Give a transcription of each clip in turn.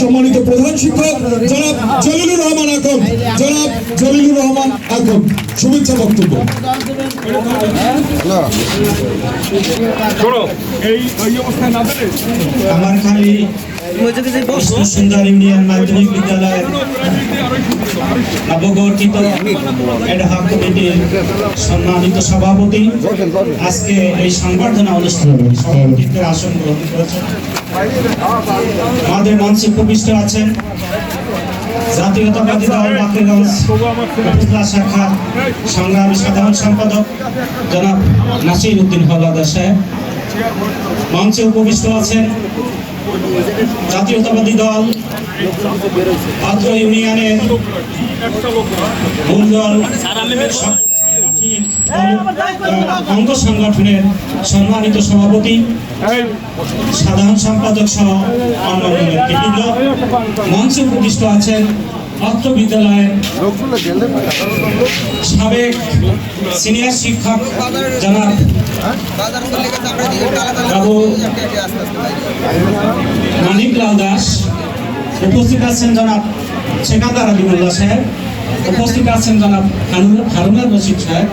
সম্মানিত প্রধান শিক্ষক জনাব জলিলুর রহমান আকম জনাব জলিলুর রহমান আকম শুভেচ্ছা বক্তব্য। এই এই অবস্থায় না পেলে আমার খালি সুন্দর ইন্ডিয়ান মাধ্যমিক বিদ্যালয়ের নবগঠিত এডহক কমিটির সম্মানিত সভাপতি। আজকে এই সংবর্ধনা অনুষ্ঠানে সভাপতিত্বের আসন আমাদের মঞ্চে উপবিষ্ট আছেন জাতীয়তাবাদী দল বাকেরগঞ্জ উপজেলা সংগ্রামী সাধারণ সম্পাদক জনাব নাসির উদ্দিন হলাদার সাহেব। মঞ্চে উপবিষ্ট আছেন জাতীয়তাবাদী দল, পাত্র ইউনিয়নের মূলদল অঙ্গ সংগঠনের সম্মানিত সভাপতি, সাধারণ সম্পাদক সহ নেতৃবৃন্দ মঞ্চে উপবিষ্ট আছেন অত্র বিদ্যালয়ের সাবেক সিনিয়র শিক্ষক জনাব বাবু মানিকলাল দাস উপস্থিত আছেন জনাব সেকান্দার আলিমুল্লাহ সাহেব উপস্থিত আছেন জনাব হারুন- হারুনার রশিদ সাহেব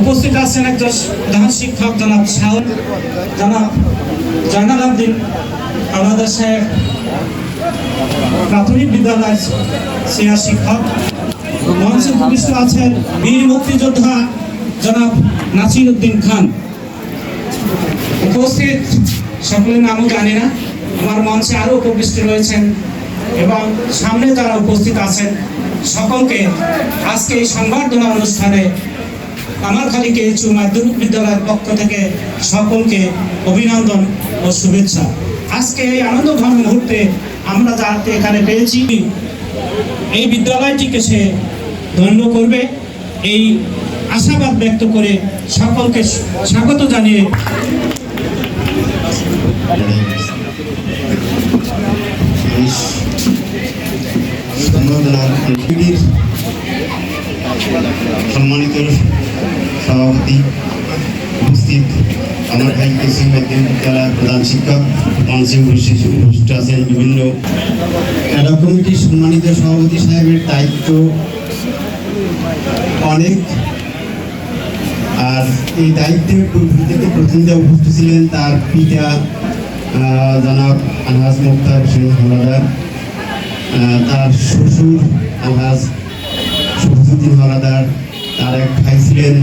উপস্থিত আছেন একজন প্রধান শিক্ষক জনাব শাহ জনাব জয়নাল আলাদা সাহেব প্রাথমিক বিদ্যালয়ের সিনিয়র শিক্ষক মঞ্চে উপবিষ্ট আছেন বীর মুক্তিযোদ্ধা জনাব নাসির উদ্দিন খান। উপস্থিত সকলের নামও জানি না, আমার মঞ্চে আরও উপস্থিত রয়েছেন এবং সামনে যারা উপস্থিত আছেন। সকলকে আজকে এই সংবর্ধনা অনুষ্ঠানে আমার খালিকে উচ্চ মাধ্যমিক বিদ্যালয়ের পক্ষ থেকে সকলকে অভিনন্দন ও শুভেচ্ছা। আজকে এই আনন্দঘন মুহূর্তে আমরা যাতে এখানে পেয়েছি, এই বিদ্যালয়টিকে সে ধন্য করবে। এই আশাবাদ ব্যক্ত করে সকলকে স্বাগত জানিয়ে সম্মানিত সভাপতি উপস্থিত। আমার ভাই কৃষি মাধ্যমিক বিদ্যালয়ের প্রধান শিক্ষক উপস্থিত উপস্থিত আছেন বিভিন্ন ক্যাডা কমিটির সম্মানিত সভাপতি সাহেবের দায়িত্ব অনেক। আর এই দায়িত্বের প্রথম যে উপস্থিত ছিলেন তার পিতা জনাব আনহাজ মুক্তার হোসেন হাওলাদার তার শ্বশুর আনহাজ শফিউদ্দিন হাওলাদার, তার এক ভাই ছিলেন